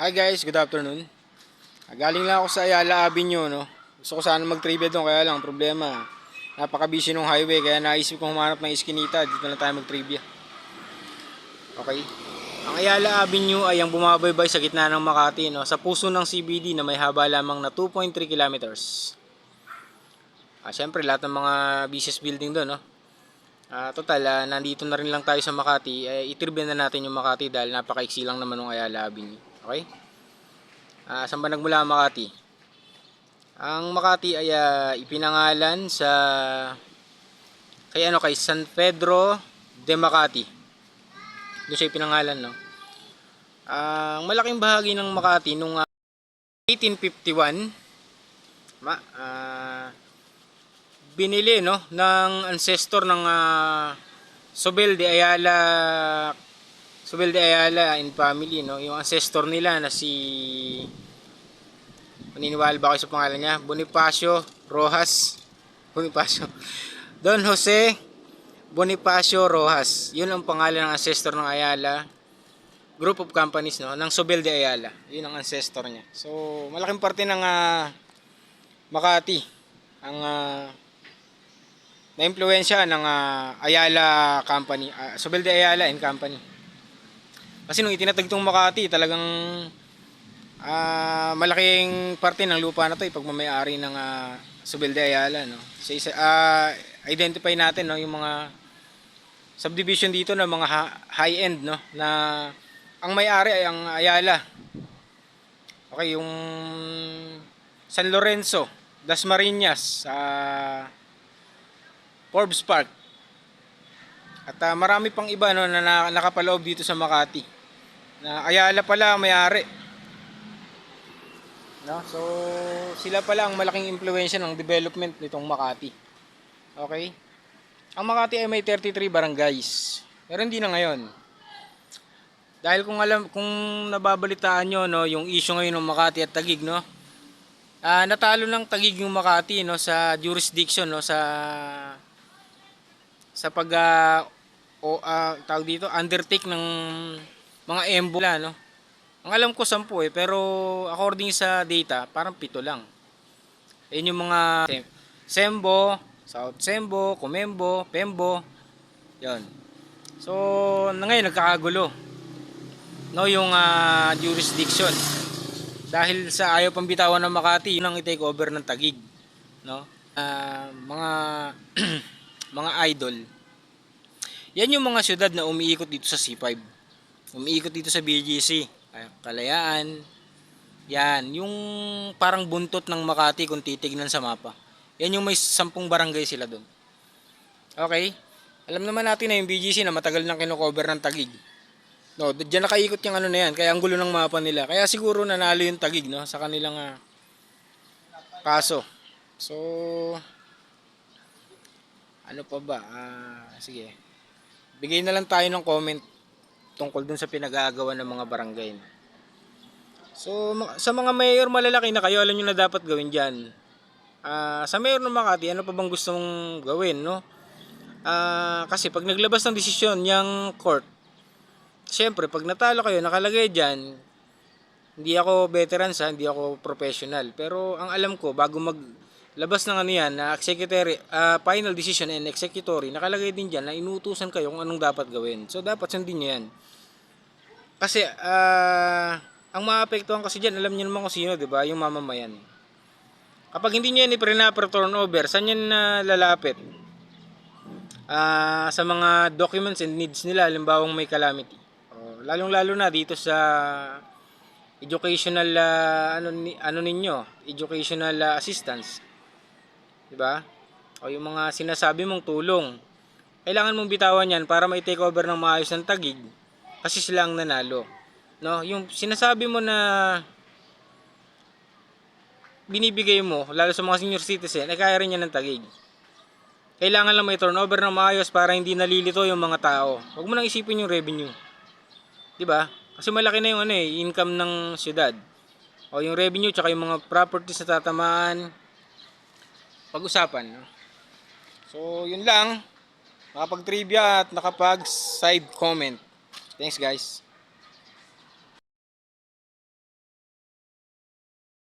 Hi guys, good afternoon. Galing lang ako sa Ayala Avenue, no. Gusto ko sana mag-trivia doon, kaya lang, problema. Napaka-busy ng highway, kaya naisip kong humanap ng iskinita, dito na tayo mag-trivia. Okay. Ang Ayala Avenue ay ang bumabaybay sa gitna ng Makati, no, sa puso ng CBD na may haba lamang na 2.3 kilometers. Ah, syempre, lahat ng mga business building doon, no. Ah, total, ah, nandito na rin lang tayo sa Makati. Eh, itribyan na natin yung Makati dahil napakaiksi lang naman ng Ayala Avenue. Okay? Ah, saan ba nagmula ang Makati? Ang Makati ay ah, ipinangalan sa kay ano kay San Pedro de Makati. Doon siya ipinangalan, no. Ang malaking bahagi ng Makati nung ah, 1851 ma ah, binili no ng ancestor ng uh, Sobel de Ayala Sobel de Ayala in family no? Yung ancestor nila na si maniniwala ba kayo sa pangalan niya? Bonifacio Rojas. Bonifacio. Don Jose Bonifacio Rojas. Yun ang pangalan ng ancestor ng Ayala. Group of companies no? Ng Sobel de Ayala. Yun ang ancestor niya. So malaking parte ng ah, Makati ang ah, na impluwensya ng ah, Ayala Company, uh, Sobel de Ayala and Company. Kasi nung itinatag tong Makati, talagang ah, malaking parte ng lupa na to ipagmamayari ng uh, Sobel de Ayala, no. Sa isa ah, identify natin no yung mga subdivision dito ng mga ha- high end no na ang may-ari ay ang Ayala. Okay, yung San Lorenzo, Dasmariñas, sa Forbes Park. At ah, marami pang iba no, na nakapaloob dito sa Makati. Na Ayala pala may-ari. No? So, sila pala ang malaking impluensya ng development nitong Makati. Okay? Ang Makati ay may 33 barangays. Pero hindi na ngayon. Dahil kung alam kung nababalitaan nyo no, yung issue ngayon ng Makati at Tagig no. Ah, natalo ng Tagig yung Makati no sa jurisdiction no sa sa pag ah, o ah, tawag dito undertake ng mga embola no. Ang alam ko 10 eh pero according sa data parang pito lang. Ayun yung mga Sem- Sembo, South Sembo, Comembo, Pembo. 'Yon. So, ngayon nagkakagulo. No, yung ah, jurisdiction. Dahil sa ayaw pang bitawan ng Makati, yun ang i-take over ng Tagig, no? Ah, mga mga idol. Yan yung mga syudad na umiikot dito sa C5. Umiikot dito sa BGC, Kalayaan. Yan, yung parang buntot ng Makati kung titignan sa mapa. Yan yung may sampung barangay sila doon. Okay? Alam naman natin na yung BGC na matagal nang kinocover ng Tagig. No, diyan nakaikot yung ano na yan, kaya ang gulo ng mapa nila. Kaya siguro nanalo yung Tagig no sa kanilang ah, kaso. So ano pa ba? Ah, sige. Bigay na lang tayo ng comment tungkol dun sa pinag-aagawan ng mga barangay. So sa mga mayor malalaki na kayo, alam niyo na dapat gawin diyan. Ah, sa mayor ng Makati, ano pa bang gusto mong gawin, no? Ah, kasi pag naglabas ng desisyon yung court, Siyempre, pag natalo kayo, nakalagay dyan, hindi ako veteran sa, hindi ako professional. Pero ang alam ko, bago maglabas ng ano yan, na executory, ah, final decision and executory, nakalagay din dyan na inutusan kayo kung anong dapat gawin. So, dapat sundin nyo yan. Kasi, ah, ang maapektuhan kasi dyan, alam nyo naman kung sino, di ba? Yung mamamayan. Kapag hindi nyo yan ipre-turn turnover, saan yan na lalapit? Ah, sa mga documents and needs nila, halimbawa may calamity. Oh, lalong-lalo na dito sa educational ah, ano ano ninyo, educational ah, assistance. 'Di ba? O yung mga sinasabi mong tulong. Kailangan mong bitawan 'yan para may take over ng maayos ng tagig kasi sila ang nanalo. No, yung sinasabi mo na binibigay mo, lalo sa mga senior citizen, ay kaya rin yan ng tagig. Kailangan lang may turnover ng maayos para hindi nalilito yung mga tao. Huwag mo nang isipin yung revenue. 'Di ba? Kasi malaki na yung ano eh, income ng syudad. O yung revenue tsaka yung mga properties na tatamaan pag-usapan, no? So, yun lang. Nakapag-trivia at nakapag-side comment. Thanks, guys.